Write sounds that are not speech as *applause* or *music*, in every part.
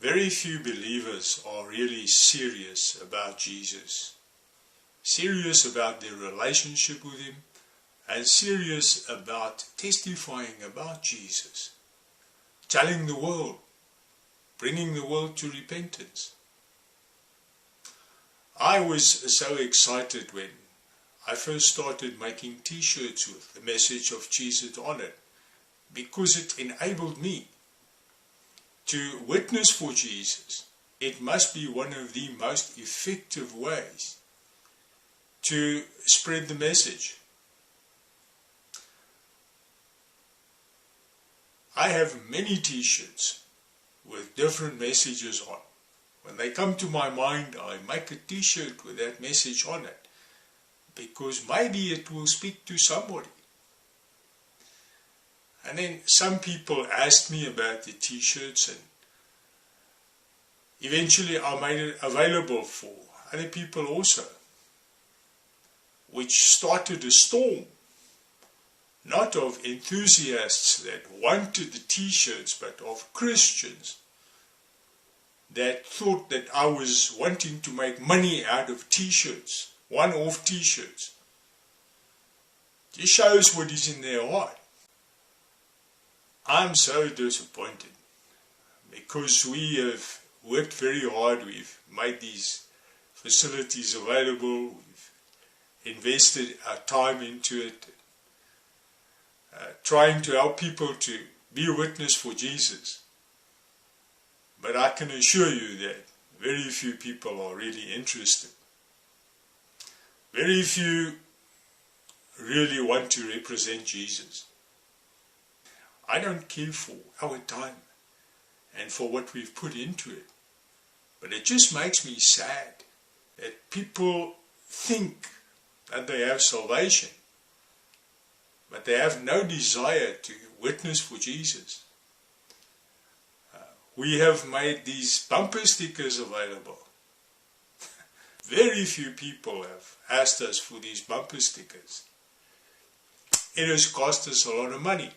Very few believers are really serious about Jesus, serious about their relationship with Him, and serious about testifying about Jesus, telling the world, bringing the world to repentance. I was so excited when I first started making t-shirts with the message of Jesus on it because it enabled me to witness for Jesus. It must be one of the most effective ways to spread the message. I have many t-shirts with different messages on. When they come to my mind, I make a t-shirt with that message on it because maybe it will speak to somebody. And then some people asked me about the t-shirts and eventually I made it available for other people also, which started a storm not of enthusiasts that wanted the t-shirts, but of Christians that thought that I was wanting to make money out of t-shirts, one-off t-shirts. This shows what is in their heart. I'm so disappointed because we have worked very hard. We've made these facilities available. We've invested our time into it uh, trying to help people to be a witness for Jesus. But I can assure you that very few people are really interested. Very few really want to represent Jesus. I don't care for our time and for what we've put into it. But it just makes me sad that people think that they have salvation but they have no desire to witness for Jesus. Uh, we have made these bumper stickers available. *laughs* Very few people have asked us for these bumper stickers. It has cost us a lot of money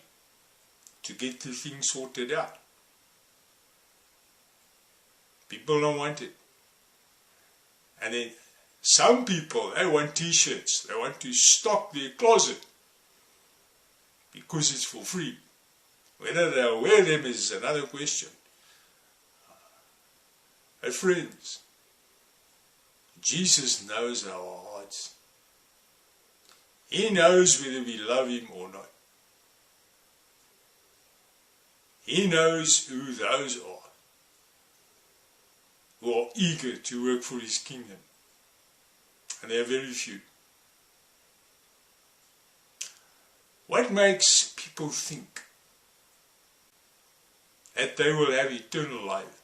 to get the thing sorted out. People don't want it. And then some people, they want t-shirts. They want to stock their closet because it's for free. Whether they wear them is another question. Uh, but friends, Jesus knows our hearts. He knows whether we love Him or not. He knows who those are who are eager to work for His kingdom. And there are very few. What makes people think that they will have eternal life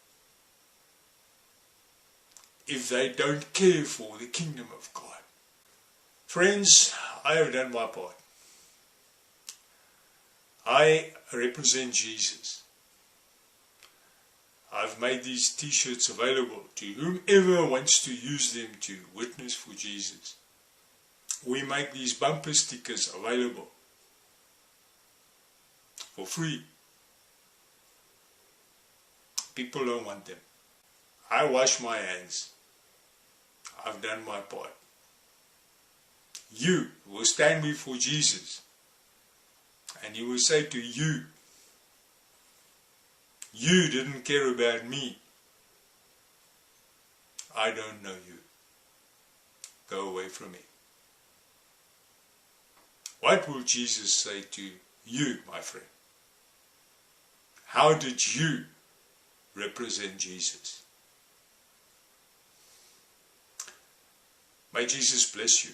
if they don't care for the kingdom of God? Friends, I have done my part. I represent Jesus. I've made these t-shirts available to whomever wants to use them to witness for Jesus. We make these bumper stickers available for free. People don't want them. I wash my hands. I've done my part. You will stand before Jesus and he will say to you, you didn't care about me. I don't know you. Go away from me. What will Jesus say to you, my friend? How did you represent Jesus? May Jesus bless you.